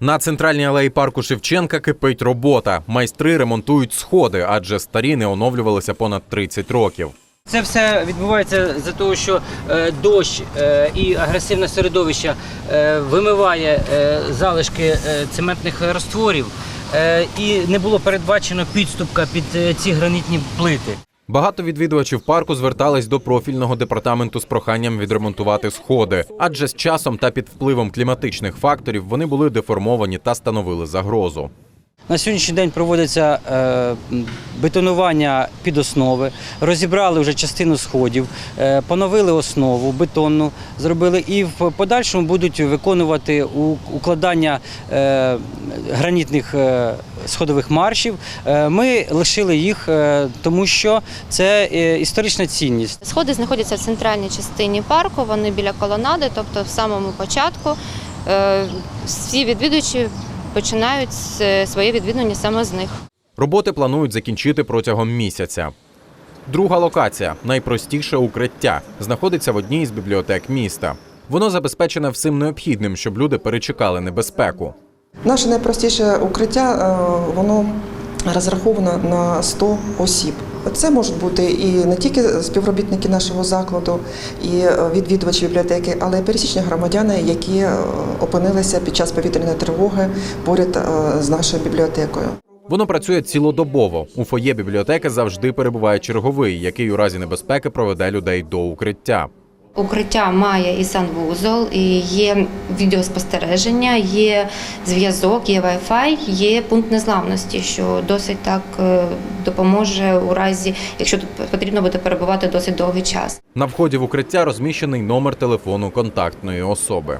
На центральній алеї парку Шевченка кипить робота. Майстри ремонтують сходи, адже старі не оновлювалися понад 30 років. Це все відбувається за того, що е, дощ е, і агресивне середовище е, вимиває залишки цементних розтворів, і не було передбачено підступка під ці гранітні плити. Багато відвідувачів парку звертались до профільного департаменту з проханням відремонтувати сходи, адже з часом та під впливом кліматичних факторів вони були деформовані та становили загрозу. На сьогоднішній день проводиться е, бетонування під основи, розібрали вже частину сходів, е, поновили основу бетонну, зробили і в подальшому будуть виконувати укладання е, гранітних сходових маршів. Ми лишили їх, тому що це історична цінність. Сходи знаходяться в центральній частині парку, вони біля колонади, тобто в самому початку. Всі відвідувачі починають своє відвідування саме з них. Роботи планують закінчити протягом місяця. Друга локація найпростіше укриття, знаходиться в одній із бібліотек міста. Воно забезпечене всім необхідним, щоб люди перечекали небезпеку. Наше найпростіше укриття е, воно розраховано на 100 осіб. Це можуть бути і не тільки співробітники нашого закладу, і е, відвідувачі бібліотеки, але й пересічні громадяни, які е, опинилися під час повітряної тривоги поряд е, з нашою бібліотекою. Воно працює цілодобово. У фоє бібліотеки завжди перебуває черговий, який у разі небезпеки проведе людей до укриття. Укриття має і санвузол, і є відеоспостереження, є зв'язок, є Wi-Fi, є пункт незламності, що досить так е, допоможе у разі, якщо тут потрібно буде перебувати досить довгий час. На вході в укриття розміщений номер телефону контактної особи.